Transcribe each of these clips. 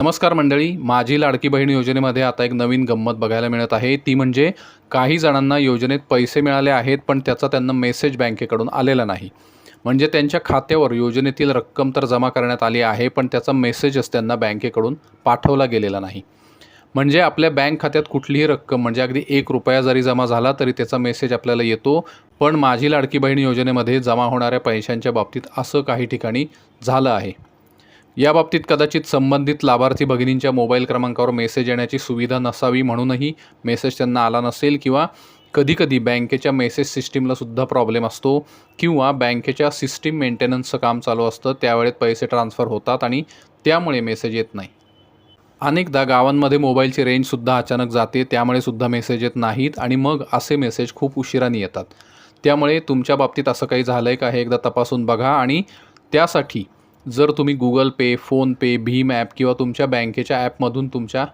नमस्कार मंडळी माझी लाडकी बहीण योजनेमध्ये आता एक नवीन गंमत बघायला मिळत आहे. ती म्हणजे काही जणांना योजनेत पैसे मिळाले आहेत पण त्याचा त्यांना मेसेज बँकेकडून आलेला नाही. म्हणजे त्यांच्या खात्यावर योजनेतील रक्कम तर जमा करण्यात आली आहे पण त्याचा मेसेजच त्यांना बँकेकडून पाठवला गेलेला नाही. म्हणजे आपल्या बँक खात्यात कुठलीही रक्कम म्हणजे अगदी एक रुपया जरी जमा झाला तरी त्याचा मेसेज आपल्याला येतो पण माझी लाडकी बहीण योजनेमध्ये जमा होणाऱ्या पैशांच्या बाबतीत असं काही ठिकाणी झालं आहे. या बाबतीत कदाचित संबंधित लाभार्थी भगिनींच्या मोबाईल क्रमांकावर मेसेज येण्याची सुविधा नसावी म्हणूनही मेसेज त्यांना आला नसेल किंवा कधीकधी बँकेच्या मेसेज सिस्टीमला सुद्धा प्रॉब्लेम असतो किंवा बँकेच्या सिस्टीम मेंटेनन्सचं काम चालू असतं त्यावेळेत पैसे ट्रान्सफर होतात आणि त्यामुळे मेसेज येत नाही. अनेकदा गावांमध्ये मोबाईलची रेंजसुद्धा अचानक जाते त्यामुळे सुद्धा मेसेज येत नाहीत आणि मग असे मेसेज खूप उशिराने येतात. त्यामुळे तुमच्या बाबतीत असं काही झालं आहे का हे एकदा तपासून बघा आणि त्यासाठी जर तुम्ही गुगल पे फोनपे भीम ॲप किंवा तुमच्या बँकेच्या ॲपमधून तुमच्या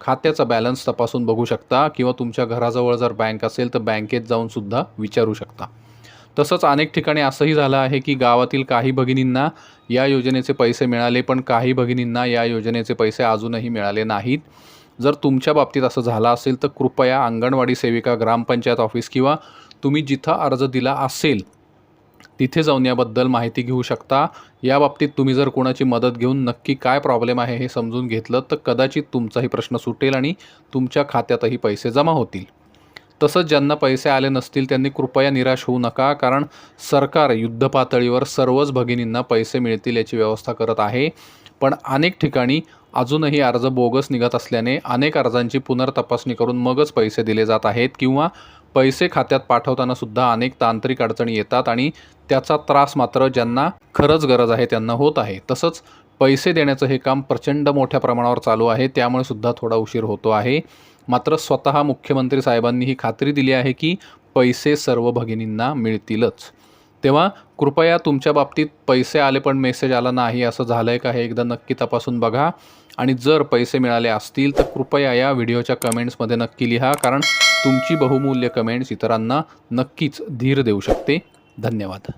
खात्याचा बॅलन्स तपासून बघू शकता किंवा तुमच्या घराजवळ जर बँक असेल तर बँकेत जाऊनसुद्धा विचारू शकता. तसंच अनेक ठिकाणी असंही झालं आहे की गावातील काही भगिनींना या योजनेचे पैसे मिळाले पण काही भगिनींना या योजनेचे पैसे अजूनही मिळाले नाहीत. जर तुमच्या बाबतीत असं झालं असेल तर कृपया अंगणवाडी सेविका ग्रामपंचायत ऑफिस किंवा तुम्ही जिथं अर्ज दिला असेल तिथे जाऊन याबद्दल माहिती घेऊ शकता. या बाबतीत तुम्ही जर कोणाची मदत घेऊन नक्की काय प्रॉब्लेम आहे हे समजून घेतलं तर कदाचित तुमचाही प्रश्न सुटेल आणि तुमच्या खात्यातही पैसे जमा होतील. तसंच ज्यांना पैसे आले नसतील त्यांनी कृपया निराश होऊ नका कारण सरकार युद्धपातळीवर सर्वच भगिनींना पैसे मिळतील याची व्यवस्था करत आहे. पण अनेक ठिकाणी अजूनही अर्ज बोगस निघत असल्याने अनेक अर्जांची पुनर्तपासणी करून मगच पैसे दिले जात आहेत किंवा पैसे खात्यात पाठवताना सुद्धा अनेक तांत्रिक अडचणी येतात आणि त्याचा त्रास मात्र ज्यांना खरंच गरज आहे त्यांना होत आहे. तसंच पैसे देण्याचं हे काम प्रचंड मोठ्या प्रमाणावर चालू आहे त्यामुळे सुद्धा थोडा उशीर होतो आहे. मात्र स्वतः मुख्यमंत्री साहेबांनी ही खात्री दिली आहे की पैसे सर्व भगिनींना मिळतीलच. तेव्हा कृपया तुमच्या बाबतीत पैसे आले पण मेसेज आला नाही असं झालं आहे का हे एकदा नक्की तपासून बघा. आणि जर पैसे मिळाले असतील तर कृपया या व्हिडिओच्या कमेंट्समध्ये नक्की लिहा कारण तुमची बहुमूल्य कमेंट्स इतरांना नक्कीच धीर देऊ शकते. धन्यवाद.